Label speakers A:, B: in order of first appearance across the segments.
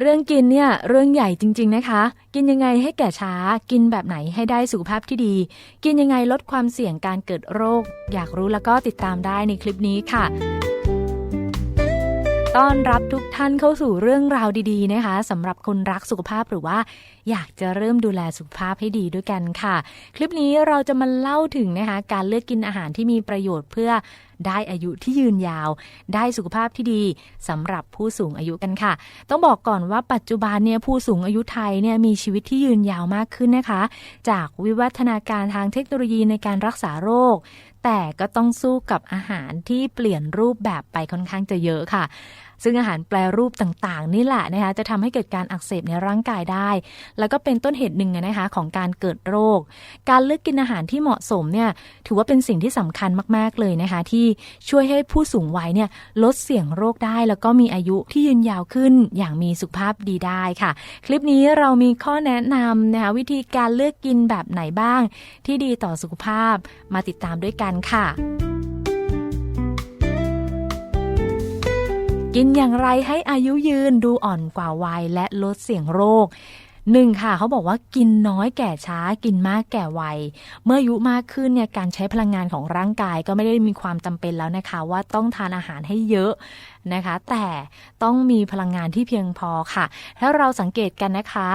A: เรื่องกินเนี่ยเรื่องใหญ่จริง ๆนะคะ กินยังไงให้แก่ช้า กินแบบไหนให้ได้สุขภาพที่ดี กินยังไงลดความเสี่ยงการเกิดโรค อยากรู้แล้วก็ติดตามได้ในคลิปนี้ค่ะต้อนรับทุกท่านเข้าสู่เรื่องราวดีๆนะคะสำหรับคนรักสุขภาพหรือว่า อยากจะเริ่มดูแลสุขภาพให้ดีด้วยกันค่ะ คลิปนี้เราจะมาเล่าถึงนะคะการเลือกกินอาหารที่มีประโยชน์เพื่อได้อายุที่ยืนยาว ได้สุขภาพที่ดีสำหรับผู้สูงอายุกันค่ะ ต้องบอกก่อนว่าปัจจุบันเนี่ยผู้สูงอายุไทยเนี่ยมีชีวิตที่ยืนยาวมากขึ้นนะคะ จากวิวัฒนาการทางเทคโนโลยีในการรักษาโรคแต่ก็ต้องสู้กับอาหารที่เปลี่ยนรูปแบบไปค่อนข้างจะเยอะค่ะ ซึ่งอาหารแปรรูปต่างๆ นี่แหละนะคะจะทำให้เกิดการอักเสบในร่างกายได้ แล้วก็เป็นต้นเหตุหนึ่งนะคะของการเกิดโรค การเลือกกินอาหารที่เหมาะสมเนี่ยถือว่าเป็นสิ่งที่สำคัญมากๆเลยนะคะ ที่ช่วยให้ผู้สูงวัยเนี่ยลดเสี่ยงโรคได้ แล้วก็มีอายุที่ยืนยาวขึ้นอย่างมีสุขภาพดีได้ค่ะ คลิปนี้เรามีข้อแนะนำนะคะวิธีการเลือกกินแบบไหนบ้าง ที่ดีต่อสุขภาพมาติดตามด้วยกันค่ะ กินอย่างไรให้อายุยืนดูอ่อนกว่าวัยและลดเสี่ยงโรคหนึ่งค่ะเขาบอกว่ากินน้อยแก่ช้ากินมากแก่ไวเมื่ออายุมากขึ้นเนี่ยการใช้พลังงานของร่างกายก็ไม่ได้มีความจำเป็นแล้วนะคะ ว่าต้องทานอาหารให้เยอะ นะคะ แต่ต้องมีพลังงานที่เพียงพอค่ะ ถ้าเราสังเกตกันนะคะ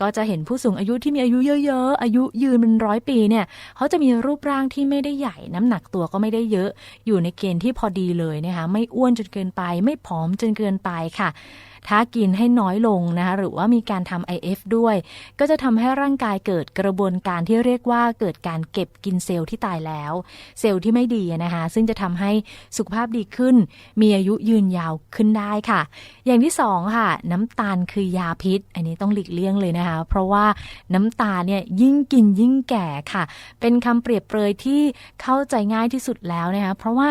A: ก็จะเห็นผู้สูงอายุที่มีอายุเยอะๆ อายุยืนเป็นร้อยปีเนี่ยเขาจะมีรูปร่างที่ไม่ได้ใหญ่ น้ำหนักตัวก็ไม่ได้เยอะ อยู่ในเกณฑ์ที่พอดีเลยนะคะ ไม่อ้วนจนเกินไป ไม่ผอมจนเกินไปค่ะ ถ้ากินให้น้อยลงนะคะหรือว่ามีการทำ IF ด้วย ก็จะทำให้ร่างกายเกิดกระบวนการที่เรียกว่าเกิดการเก็บกินเซลล์ที่ตายแล้ว เซลล์ที่ไม่ดีนะคะซึ่งจะทำให้สุขภาพดีขึ้น มีอายุยืนยาวขึ้นได้ค่ะ อย่างที่สองค่ะน้ำตาลคือยาพิษ อันนี้ต้องหลีกเลี่ยงเลยนะคะ เพราะว่าน้ำตาลเนี่ยยิ่งกินยิ่งแก่ค่ะ เป็นคำเปรียบเปรยที่เข้าใจง่ายที่สุดแล้วนะคะเพราะว่า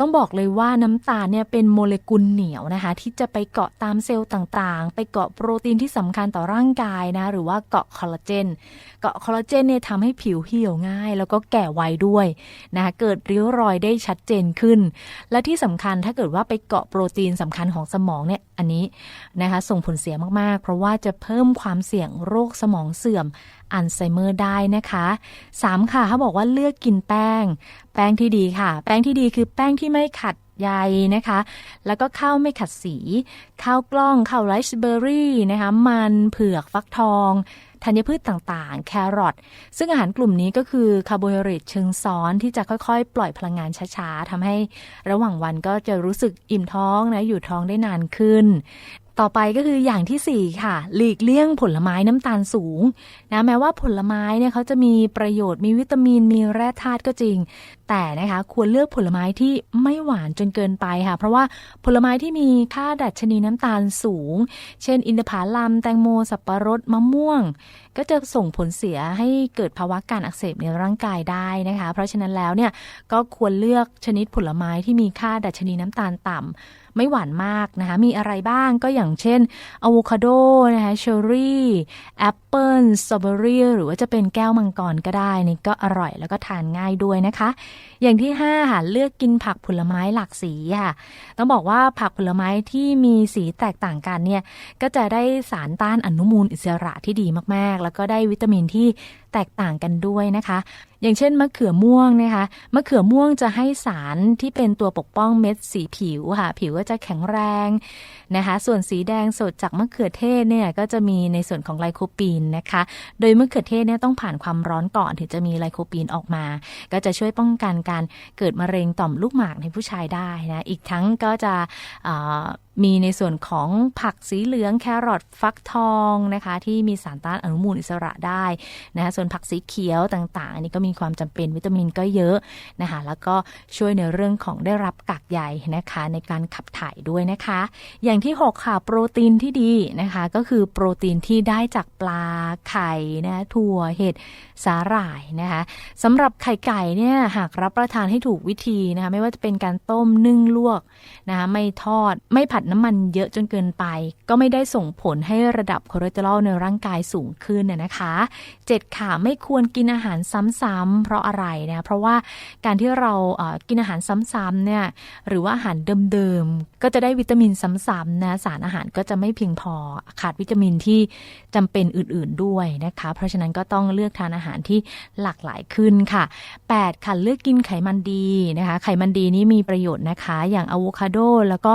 A: ต้องบอกเลยว่าน้ำตาลเนี่ยเป็นโมเลกุลเหนียวนะคะ ที่จะไปเกาะตามเซลล์ต่างๆ ไปเกาะโปรตีนที่สำคัญต่อร่างกายนะ หรือว่าเกาะคอลลาเจน เกาะคอลลาเจนเนี่ยทำให้ผิวเหี่ยวง่าย แล้วก็แก่ไวด้วยนะคะเกิดริ้วรอยได้ชัดเจนขึ้น และที่สำคัญถ้าเกิดว่าไปเกาะโปรตีนสำคัญของสมองเนี่ยอันนี้นะคะส่งผลเสียมากๆ เพราะว่าจะเพิ่มความเสี่ยงโรคสมองเสื่อม อัลไซเมอร์ได้นะคะ 3 ค่ะเขาบอกว่าเลือกกินแป้ง แป้งที่ดีค่ะ แป้งที่ดีคือแป้งที่ไม่ขัดใยนะคะ แล้วก็ข้าวไม่ขัดสี ข้าวกล้องข้าวไรซ์เบอร์รี่นะคะมันเผือกฟักทองธัญพืชต่างๆ แครอทซึ่งอาหารกลุ่มนี้ก็คือคาร์โบไฮเดรตเชิงซ้อนที่จะค่อยๆ ปล่อยพลังงานช้าๆทำให้ระหว่างวันก็จะรู้สึกอิ่มท้องนะอยู่ท้องได้นานขึ้น ต่อไปก็คืออย่างที่ 4 ค่ะ หลีกเลี่ยงผลไม้น้ำตาลสูงนะแม้ว่าผลไม้เนี่ยเขาจะมีประโยชน์มีวิตามินมีแร่ธาตุก็จริง แต่นะคะควรเลือกผลไม้ที่ไม่หวานจนเกินไปค่ะ เพราะว่าผลไม้ที่มีค่าดัชนีน้ำตาลสูง เช่น อินทผลัมแตงโมสับปะรดมะม่วง ก็จะส่งผลเสียให้เกิดภาวะการอักเสบในร่างกายได้นะคะ เพราะฉะนั้นแล้วเนี่ยก็ควรเลือกชนิดผลไม้ที่มีค่าดัชนีน้ำตาลต่ำไม่หวานมากนะคะ มีอะไรบ้างก็อย่างเช่นอะโวคาโดนะคะเชอร์รี่แอปเปิลสตรอเบอรี่หรือว่าจะเป็นแก้วมังกรก็ได้นี่ก็อร่อยแล้วก็ทานง่ายด้วยนะคะ อย่างที่5ค่ะเลือกกินผักผลไม้หลากสีค่ะ ต้องบอกว่าผักผลไม้ที่มีสีแตกต่างกันเนี่ยก็จะได้สารต้านอนุมูลอิสระที่ดีมากๆ แล้วก็ได้วิตามินที่แตกต่างกันด้วยนะคะ อย่างเช่นมะเขือม่วงนะคะมะเขือม่วงจะให้สารที่เป็นตัวปกป้องเม็ดสีผิวค่ะ ผิวก็จะแข็งแรงนะคะ ส่วนสีแดงสดจากมะเขือเทศเนี่ยก็จะมีในส่วนของไลโคปีนนะคะ โดยมะเขือเทศเนี่ยต้องผ่านความร้อนก่อนถึงจะมีไลโคปีนออกมา ก็จะช่วยป้องกันการเกิดมะเร็งต่อมลูกหมากในผู้ชายได้นะ อีกทั้งก็จะ มีในส่วนของผักสีเหลืองแครอทฟักทองนะคะ ที่มีสารต้านอนุมูลอิสระได้นะคะส่วนผักสีเขียวต่างๆ อันนี้ก็มีความจำเป็นวิตามินก็เยอะนะคะแล้วก็ช่วยในเรื่องของได้รับกากใยนะคะ ในการขับถ่ายด้วยนะคะ อย่างที่ 6 ค่ะ โปรตีนที่ดีนะคะ ก็คือโปรตีนที่ได้จากปลาไข่นะถั่วเห็ดสาหร่ายนะคะสำหรับไข่ไก่เนี่ยหากรับประทานให้ถูกวิธีนะคะไม่ว่าจะเป็นการต้มนึ่งลวกนะคะไม่ทอดไม่ผัดน้ำมันเยอะจนเกินไป ก็ไม่ได้ส่งผลให้ระดับคอเลสเตอรอลในร่างกายสูงขึ้นน่ะนะคะ 7 ค่ะไม่ควรกินอาหารซ้ำๆเพราะอะไรนะเพราะว่าการที่เรากินอาหารซ้ำๆเนี่ยหรือว่าอาหารเดิมๆ ก็จะได้วิตามินซ้ำๆนะสารอาหารก็จะไม่เพียงพอขาดวิตามินที่จำเป็นอื่นๆด้วยนะคะ เพราะฉะนั้นก็ต้องเลือกทานอาหารที่หลากหลายขึ้นค่ะ 8 ค่ะเลือกกินไขมันดีนะคะ ไขมันดีนี้มีประโยชน์นะคะ อย่างอะโวคาโดแล้วก็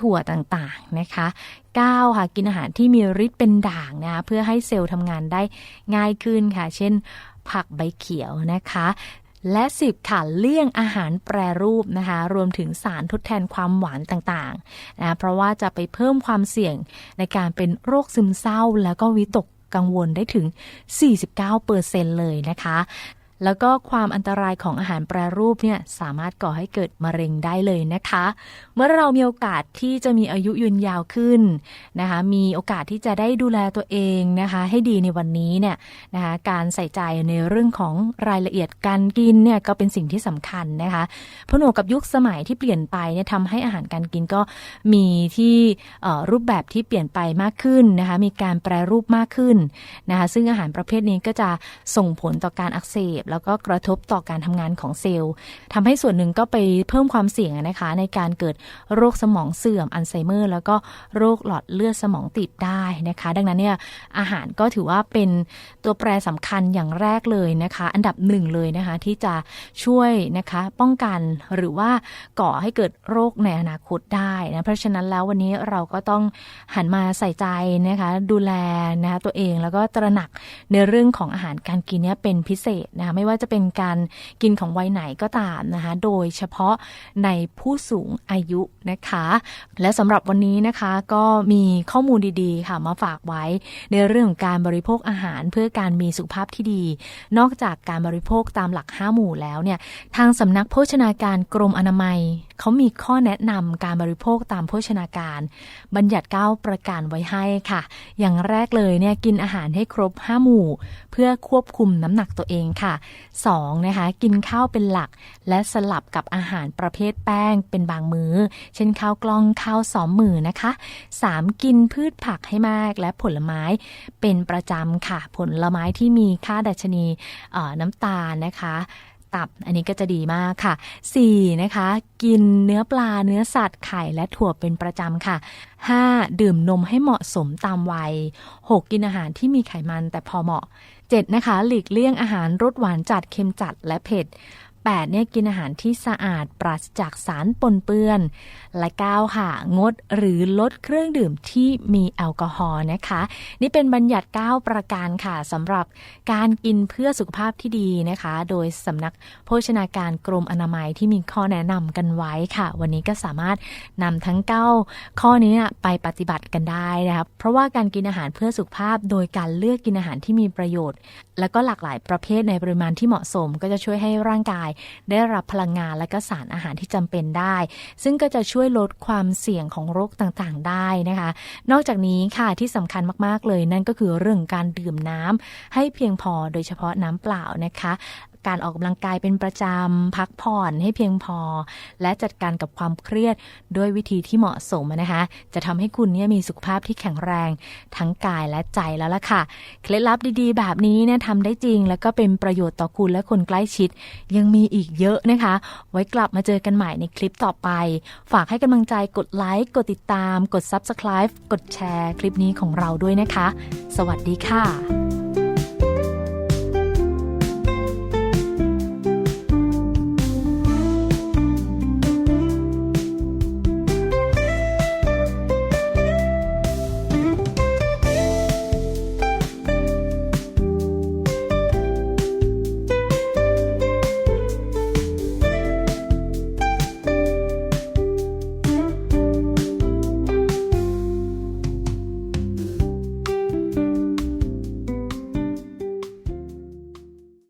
A: ถั่วต่างๆนะคะ 9 ค่ะ กินอาหารที่มีฤทธิ์เป็นด่างนะคะเพื่อให้เซลล์ทำงานได้ง่ายขึ้นค่ะ เช่น ผักใบเขียวนะคะและ 10 ค่ะ เลี่ยงอาหารแปรรูปนะคะ รวมถึงสารทดแทนความหวานต่างๆนะเพราะว่าจะไปเพิ่มความเสี่ยงในการเป็นโรคซึมเศร้า แล้วก็วิตกกังวลได้ถึง 49%เลยนะคะ แล้วก็ความอันตรายของอาหารแปรรูปเนี่ยสามารถก่อให้เกิดมะเร็งได้เลยนะคะ เมื่อเรามีโอกาสที่จะมีอายุยืนยาวขึ้นนะคะ มีโอกาสที่จะได้ดูแลตัวเองนะคะ ให้ดีในวันนี้เนี่ยนะคะ การใส่ใจในเรื่องของรายละเอียดการกินเนี่ยก็เป็นสิ่งที่สำคัญนะคะผนวกกับยุคสมัยที่เปลี่ยนไปเนี่ยทำให้อาหารการกินก็มีที่รูปแบบที่เปลี่ยนไปมากขึ้นนะคะ มีการแปรรูปมากขึ้นนะคะ ซึ่งอาหารประเภทนี้ก็จะส่งผลต่อการอักเสบแล้วก็กระทบต่อการทำงานของเซลล์ทำให้ส่วนหนึ่งก็ไปเพิ่มความเสี่ยงนะคะ ในการเกิดโรคสมองเสื่อมอัลไซเมอร์ แล้วก็โรคหลอดเลือดสมองตีบได้นะคะ ดังนั้นเนี่ยอาหารก็ถือว่าเป็นตัวแปรสำคัญอย่างแรกเลยนะคะ อันดับหนึ่งเลยนะคะ ที่จะช่วยนะคะป้องกันหรือว่าก่อให้เกิดโรคในอนาคตได้นะเพราะฉะนั้นแล้ววันนี้เราก็ต้องหันมาใส่ใจนะคะ ดูแลนะคะตัวเองแล้วก็ตระหนักในเรื่องของอาหารการกินเนี่ยเป็นพิเศษนะคะไม่ว่าจะเป็นการกินของวัยไหนก็ตามนะคะ โดยเฉพาะในผู้สูงอายุนะคะ และสำหรับวันนี้นะคะก็มีข้อมูลดีๆ ค่ะมาฝากไว้ในเรื่องของการบริโภคอาหารเพื่อการมีสุขภาพที่ดี นอกจากการบริโภคตามหลัก 5 หมู่แล้วเนี่ยทางสำนักโภชนาการกรมอนามัย เขามีข้อแนะนำการบริโภคตามโภชนาการ บัญญัติ 9 ประการไว้ให้ค่ะ อย่างแรกเลยเนี่ยกินอาหารให้ครบ 5 หมู่ เพื่อควบคุมน้ำหนักตัวเองค่ะ 2. นะคะกินข้าวเป็นหลัก และสลับกับอาหารประเภทแป้งเป็นบางมือ้อ เช่นข้าวกล้องข้าวสอมมือนะคะ 3. กินพืชผักให้มากและผลไม้เป็นประจำค่ะ ผลไม้ที่มีค่าดัชนีน้ำตาลนะคะ ตับ อันนี้ก็จะดีมากค่ะ 4. นะคะ กินเนื้อปลาเนื้อสัตว์ไข่และถั่วเป็นประจำค่ะ 5. ดื่มนมให้เหมาะสมตามวัย 6. กินอาหารที่มีไขมันแต่พอเหมาะ 7. นะคะ หลีกเลี่ยงอาหารรสหวานจัดเค็มจัดและเผ็ด 8เนี่ยกินอาหารที่สะอาดปราศจากสารปนเปื้อน และ 9 ค่ะ งดหรือลดเครื่องดื่มที่มีแอลกอฮอล์นะคะ นี่เป็นบัญญัติ 9 ประการค่ะสำหรับการกินเพื่อสุขภาพที่ดีนะคะ โดยสำนักโภชนาการกรมอนามัยที่มีข้อแนะนำกันไว้ค่ะ วันนี้ก็สามารถนำทั้ง 9 ข้อนี้ไปปฏิบัติกันได้นะคะเพราะว่าการกินอาหารเพื่อสุขภาพ โดยการเลือกกินอาหารที่มีประโยชน์ แล้วก็หลากหลายประเภทในปริมาณที่เหมาะสม ก็จะช่วยให้ร่างกายได้รับพลังงานและก็สารอาหารที่จำเป็นได้ ซึ่งก็จะช่วยลดความเสี่ยงของโรคต่างๆ ได้นะคะ นอกจากนี้ค่ะที่สำคัญมากๆเลยนั่นก็คือเรื่องการดื่มน้ำให้เพียงพอโดยเฉพาะน้ำเปล่านะคะ การออกกำลังกายเป็นประจำ พักผ่อนให้เพียงพอ และจัดการกับความเครียดด้วยวิธีที่เหมาะสมนะคะ จะทำให้คุณเนี่ยมีสุขภาพที่แข็งแรง ทั้งกายและใจแล้วล่ะค่ะ เคล็ดลับดีๆ แบบนี้เนี่ยทำได้จริง แล้วก็เป็นประโยชน์ต่อคุณและคนใกล้ชิด ยังมีอีกเยอะนะคะ ไว้กลับมาเจอกันใหม่ในคลิปต่อไป ฝากให้กำลังใจกดไลค์กดติดตาม กด Subscribe กดแชร์คลิปนี้ของเราด้วยนะคะ สวัสดีค่ะ